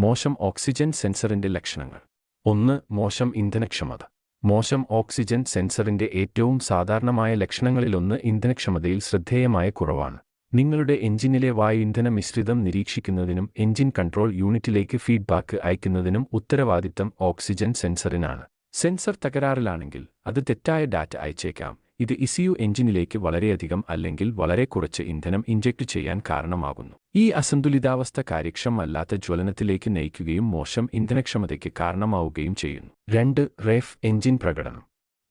മോശം ഓക്സിജൻ സെൻസറിന്റെ ലക്ഷണങ്ങൾ. ഒന്ന് മോശം ഇന്ധനക്ഷമത. മോശം ഓക്സിജൻ സെൻസറിന്റെ ഏറ്റവും സാധാരണമായ ലക്ഷണങ്ങളിലൊന്ന് ഇന്ധനക്ഷമതയിൽ ശ്രദ്ധേയമായ കുറവാണ്. നിങ്ങളുടെ എഞ്ചിനിലെ വായു ഇന്ധന മിശ്രിതം നിരീക്ഷിക്കുന്നതിനും എഞ്ചിൻ കൺട്രോൾ യൂണിറ്റിലേക്ക് ഫീഡ്ബാക്ക് അയക്കുന്നതിനും ഉത്തരവാദിത്തം ഓക്സിജൻ സെൻസറിനാണ്. സെൻസർ തകരാറിലാണെങ്കിൽ അത് തെറ്റായ ഡാറ്റ അയച്ചേക്കാം. ഇത് ഇസിയു എഞ്ചിനിലേക്ക് വളരെയധികം അല്ലെങ്കിൽ വളരെ കുറച്ച് ഇന്ധനം ഇഞ്ചക്ട് ചെയ്യാൻ കാരണമാകുന്നു. ഈ അസന്തുലിതാവസ്ഥ കാര്യക്ഷമല്ലാത്ത ജ്വലനത്തിലേക്ക് നയിക്കുകയും മോശം ഇന്ധനക്ഷമതയ്ക്ക് കാരണമാവുകയും ചെയ്യുന്നു. രണ്ട് റെഫ് എഞ്ചിൻ പ്രകടനം.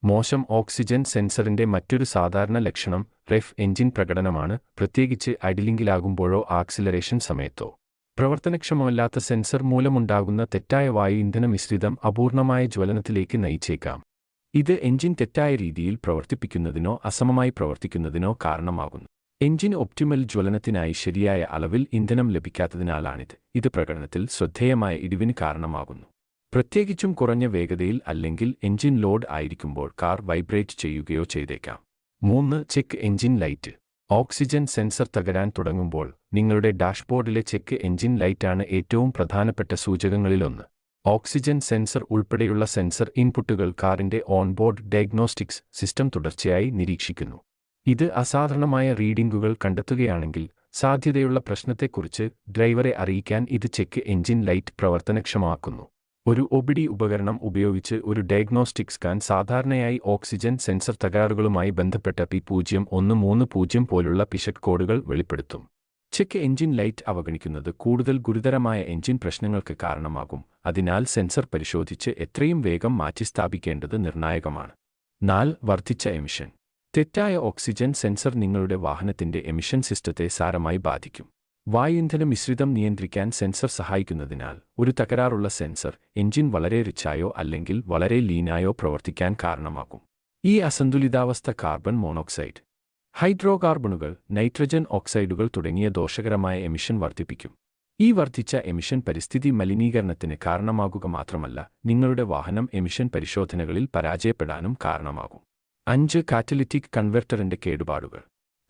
മോശം ഓക്സിജൻ സെൻസറിന്റെ മറ്റൊരു സാധാരണ ലക്ഷണം റെഫ് എഞ്ചിൻ പ്രകടനമാണ്. പ്രത്യേകിച്ച് ഐഡിലിംഗിലാകുമ്പോഴോ ആക്സിലറേഷൻ സമയത്തോ. പ്രവർത്തനക്ഷമമല്ലാത്ത സെൻസർ മൂലമുണ്ടാകുന്ന തെറ്റായ വായു ഇന്ധന മിശ്രിതം അപൂർണമായ ജ്വലനത്തിലേക്ക് നയിച്ചേക്കാം. ഇത് എഞ്ചിൻ തെറ്റായ രീതിയിൽ പ്രവർത്തിപ്പിക്കുന്നതിനോ അസമമായി പ്രവർത്തിക്കുന്നതിനോ കാരണമാകുന്നു. എഞ്ചിൻ ഒപ്റ്റിമൽ ജ്വലനത്തിനായി ശരിയായ അളവിൽ ഇന്ധനം ലഭിക്കാത്തതിനാലാണിത്. ഇത് പ്രകടനത്തിൽ ശ്രദ്ധേയമായ ഇടിവിന് കാരണമാകുന്നു. പ്രത്യേകിച്ചും കുറഞ്ഞ വേഗതയിൽ അല്ലെങ്കിൽ എഞ്ചിൻ ലോഡ് ആയിരിക്കുമ്പോൾ കാർ വൈബ്രേറ്റ് ചെയ്യുകയോ ചെയ്തേക്കാം. മൂന്ന് check engine light. Oxygen sensor തകരാൻ തുടങ്ങുമ്പോൾ നിങ്ങളുടെ ഡാഷ്ബോർഡിലെ ചെക്ക് എഞ്ചിൻ ലൈറ്റാണ് ഏറ്റവും പ്രധാനപ്പെട്ട സൂചകങ്ങളിലൊന്ന്. ഓക്സിജൻ സെൻസർ ഉൾപ്പെടെയുള്ള സെൻസർ ഇൻപുട്ടുകൾ കാറിന്റെ ഓൺബോർഡ് ഡയഗ്നോസ്റ്റിക്സ് സിസ്റ്റം തുടർച്ചയായി നിരീക്ഷിക്കുന്നു. ഇത് അസാധാരണമായ റീഡിംഗുകൾ കണ്ടെത്തുകയാണെങ്കിൽ സാധ്യതയുള്ള പ്രശ്നത്തെക്കുറിച്ച് ഡ്രൈവറെ അറിയിക്കാൻ ഇത് ചെക്ക് എഞ്ചിൻ ലൈറ്റ് പ്രവർത്തനക്ഷമമാക്കുന്നു. ഒരു ഒബിഡി ഉപകരണം ഉപയോഗിച്ച് ഒരു ഡയഗ്നോസ്റ്റിക് സ്കാൻ സാധാരണയായി ഓക്സിജൻ സെൻസർ തകരാറുകളുമായി ബന്ധപ്പെട്ട പി പൂജ്യം ഒന്ന് മൂന്ന് പൂജ്യം പോലുള്ള പിശക് കോഡുകൾ വെളിപ്പെടുത്തും. ചെക്ക് എഞ്ചിൻ ലൈറ്റ് അവഗണിക്കുന്നത് കൂടുതൽ ഗുരുതരമായ എഞ്ചിൻ പ്രശ്നങ്ങൾക്ക് കാരണമാകും. അതിനാൽ സെൻസർ പരിശോധിച്ച് എത്രയും വേഗം മാറ്റിസ്ഥാപിക്കേണ്ടത് നിർണായകമാണ്. നാല് വർദ്ധിച്ച എമിഷൻ. തെറ്റായ ഓക്സിജൻ സെൻസർ നിങ്ങളുടെ വാഹനത്തിന്റെ എമിഷൻ സിസ്റ്റത്തെ സാരമായി ബാധിക്കും. വായു ഇന്ധന മിശ്രിതം നിയന്ത്രിക്കാൻ സെൻസർ സഹായിക്കുന്നതിനാൽ ഒരു തകരാറുള്ള സെൻസർ എഞ്ചിൻ വളരെ റിച്ചായോ അല്ലെങ്കിൽ വളരെ ലീനായോ പ്രവർത്തിക്കാൻ കാരണമാകും. ഈ അസന്തുലിതാവസ്ഥ കാർബൺ മോണോക്സൈഡ്. ഹൈഡ്രോകാർബണുകൾ നൈട്രജൻ ഓക്സൈഡുകൾ തുടങ്ങിയ ദോഷകരമായ എമിഷൻ വർദ്ധിപ്പിക്കും. ഈ വർദ്ധിച്ച എമിഷൻ പരിസ്ഥിതി മലിനീകരണത്തിന് കാരണമാകുക മാത്രമല്ല നിങ്ങളുടെ വാഹനം എമിഷൻ പരിശോധനകളിൽ പരാജയപ്പെടാനും കാരണമാകും. അഞ്ച് കാറ്റലിറ്റിക് കൺവെർട്ടറിന്റെ കേടുപാടുകൾ.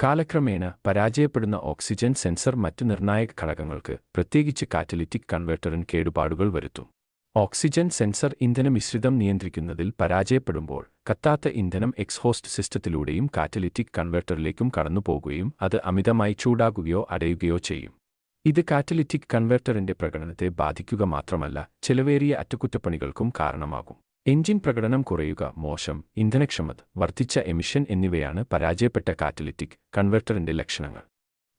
കാലക്രമേണ പരാജയപ്പെടുന്ന ഓക്സിജൻ സെൻസർ മറ്റ് നിർണായക ഘടകങ്ങൾക്ക് പ്രത്യേകിച്ച് കാറ്റലിറ്റിക് കൺവെർട്ടറിന് കേടുപാടുകൾ വരുത്തും. ഓക്സിജൻ സെൻസർ ഇന്ധന മിശ്രിതം നിയന്ത്രിക്കുന്നതിൽ പരാജയപ്പെടുമ്പോൾ കത്താത്ത ഇന്ധനം എക്സ്ഹോസ്റ്റ് സിസ്റ്റത്തിലൂടെയും കാറ്റലിറ്റിക് കൺവെർട്ടറിലേക്കും കടന്നുപോകുകയും അത് അമിതമായി ചൂടാകുകയോ അടയുകയോ ചെയ്യും. ഇത് കാറ്റലിറ്റിക് കൺവെർട്ടറിന്റെ പ്രകടനത്തെ ബാധിക്കുക മാത്രമല്ല ചെലവേറിയ അറ്റകുറ്റപ്പണികൾക്കും കാരണമാകും. എഞ്ചിൻ പ്രകടനം കുറയുക മോശം ഇന്ധനക്ഷമത വർദ്ധിച്ച എമിഷൻ എന്നിവയാണ് പരാജയപ്പെട്ട കാറ്റലിറ്റിക് കൺവെർട്ടറിന്റെ ലക്ഷണങ്ങൾ.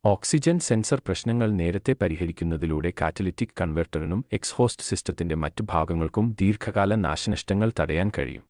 ഓക്സിജൻ സെൻസർ പ്രശ്നങ്ങൾ നേരത്തെ പരിഹരിക്കുന്നതിലൂടെ കാറ്റലിറ്റിക് കൺവെർട്ടറിനും എക്സ്ഹോസ്റ്റ് സിസ്റ്റത്തിന്റെ മറ്റ് ഭാഗങ്ങൾക്കും ദീർഘകാല നാശനഷ്ടങ്ങൾ തടയാൻ കഴിയും.